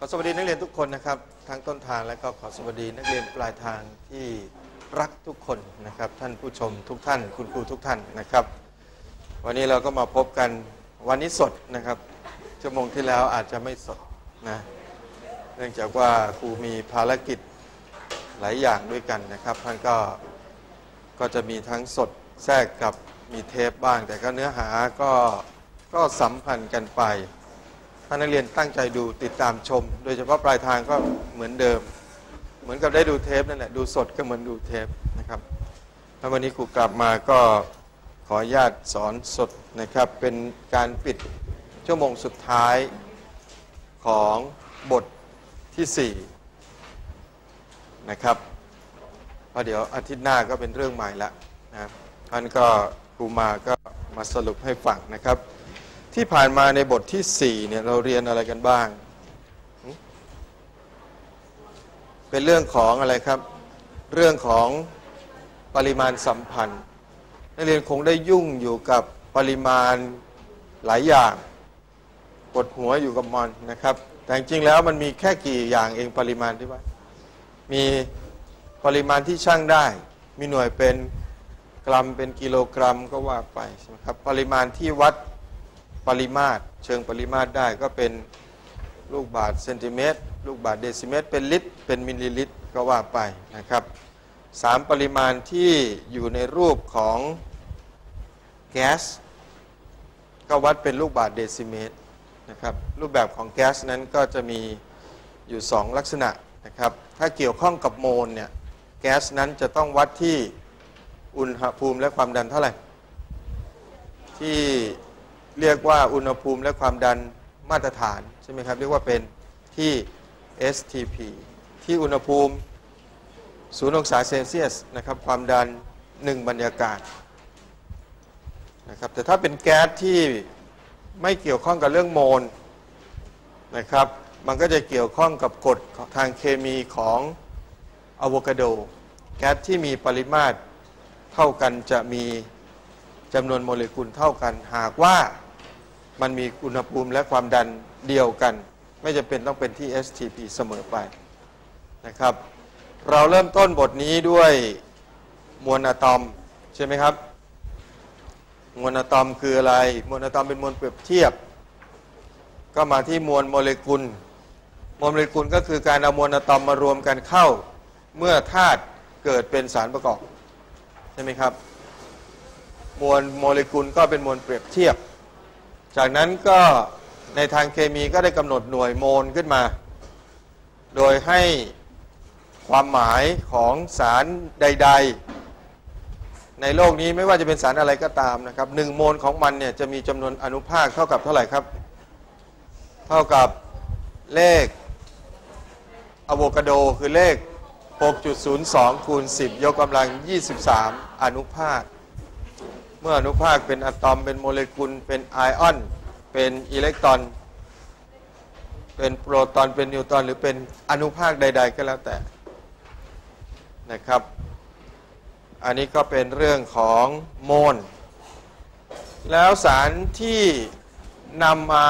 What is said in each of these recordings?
ขอสวัสดีนักเรียนทั้งต้นทางและก็ขอสวัสดีนักเรียนปลายทางที่รักทุกคนนะครับ ท่านผู้ชมทุกท่าน คุณครูทุกท่านนะครับ วันนี้เราก็มาพบกันวันนี้สดนะครับ ชั่วโมงที่แล้วอาจจะไม่สดนะเนื่องจากว่าครูมีภารกิจหลายอย่างด้วยกันนะครับท่านก็ก็จะมีทั้งสดแทรกกับมีเทปบ้าง แต่ก็เนื้อหาก็ก็สัมพันธ์กันไป ถ้านักเรียนตั้งใจดูติดตามชม โดยเฉพาะปลายทางก็เหมือนเดิม เหมือนกับได้ดูเทปนั่นแหละดูสดก็เหมือนดูเทปนะครับแล้ววันนี้ครูกลับมาก็ขออนุญาตสอนสดนะครับ เป็นการปิดชั่วโมงสุดท้ายของบทที่ 4 นะครับเพราะเดี๋ยวอาทิตย์หน้าก็เป็นเรื่องใหม่ละนะท่านก็ครูมาก็มาสรุปให้ฟังนะครับ ที่ผ่านมาในบทที่ 4 เนี่ย เราเรียนอะไรกันบ้าง เป็นเรื่องของอะไรครับ เรื่องของปริมาณสัมพันธ์ นักเรียนคงได้ยุ่งอยู่กับปริมาณหลายอย่างปวดหัวอยู่กับมันนะครับ แต่จริงๆแล้วมันมีแค่กี่อย่างเองปริมาณที่ว่า มีปริมาณที่ช่างได้ มีหน่วยเป็นกรัมเป็นกิโลกรัมก็ว่าไปใช่ไหมครับ ปริมาณที่วัด ปริมาตร เชิงปริมาตรได้ก็เป็นลูกบาทเซนติเมตร ลูกบาทเดซิเมตร เป็นลิตร เป็นมิลลิลิตรก็ว่าไปนะครับสามปริมาณที่อยู่ในรูปของแก๊สก็วัดเป็นลูกบาทเดซิเมตรนะครับรูปแบบของแก๊สนั้นก็จะมีอยู่ 2 ลักษณะนะครับถ้าเกี่ยวข้องกับโมลเนี่ยแก๊สนั้นจะต้องวัดที่อุณหภูมิและความดันเท่าไหร่ ที่ เรียกว่าอุณหภูมิและความดันมาตรฐานใช่ไหมครับ เรียกว่าเป็นที่ STP ที่อุณหภูมิ0องศาเซลเซียสนะครับความดัน 1 บรรยากาศนะครับแต่ถ้าเป็นแก๊สที่ไม่เกี่ยวข้องกับเรื่องโมลนะครับมันก็จะเกี่ยวข้องกับกฎทางเคมีของอะโวคาโด แก๊สที่มีปริมาตรเท่ากันจะมีจำนวนโมเลกุลเท่ากันหากว่า มันมีอุณหภูมิและความดันเดียวกัน ไม่จำเป็นต้องเป็นที่ STP เสมอไปนะครับ เราเริ่มต้นบทนี้ด้วยมวลอะตอมใช่ไหมครับ มวลอะตอมคืออะไร มวลอะตอมเป็นมวลเปรียบเทียบ ก็มาที่มวลโมเลกุล มวลโมเลกุลก็คือการเอามวลอะตอมมารวมกันเข้า เมื่อธาตุเกิดเป็นสารประกอบใช่ไหมครับ มวลโมเลกุลก็เป็นมวลเปรียบเทียบ จากนั้นก็ในทางเคมีก็ได้กำหนดหน่วยโมลขึ้นมา โดยให้ความหมายของสารใด ๆ ในโลกนี้ไม่ว่าจะเป็นสารอะไรก็ตามนะครับหนึ่งโมลของมันเนี่ยจะมีจำนวนอนุภาคเท่ากับเท่าไหร่ครับ เท่ากับเลขอะโวคาโดคือเลข 6.02 คูณ 10 ยกกำลัง 23 อนุภาค เมื่ออนุภาคเป็นอะตอมเป็นโมเลกุล เป็นไอออน เป็นอิเล็กตรอน เป็นโปรตอนเป็นนิวตรอนหรือเป็นอนุภาคใด ๆ ก็แล้วแต่นะครับ อันนี้ก็เป็นเรื่องของโมลแล้วสารที่นำมา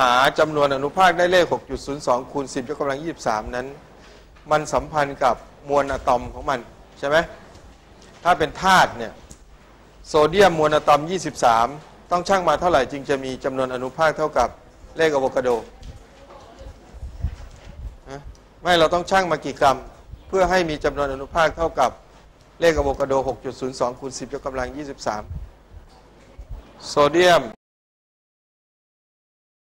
หาจำนวนอนุภาคได้เลข 6.02 คูณ 10ยกกำลัง 23 นั้น มันสัมพันธ์กับมวลอะตอมของมัน ใช่ไหมถ้าเป็นธาตุเนี่ย โซเดียมมวลอะตอม 23 ต้องชั่งมาเท่าไหร่จึงจะมีจำนวนอนุภาคเท่ากับเลขอะโวคาโดไม่เราต้องชั่งมากี่กรัม เพื่อให้มีจำนวนอนุภาคเท่ากับเลขอะโวคาโด 6.02คูณ10ยกกำลัง 23 โซเดียม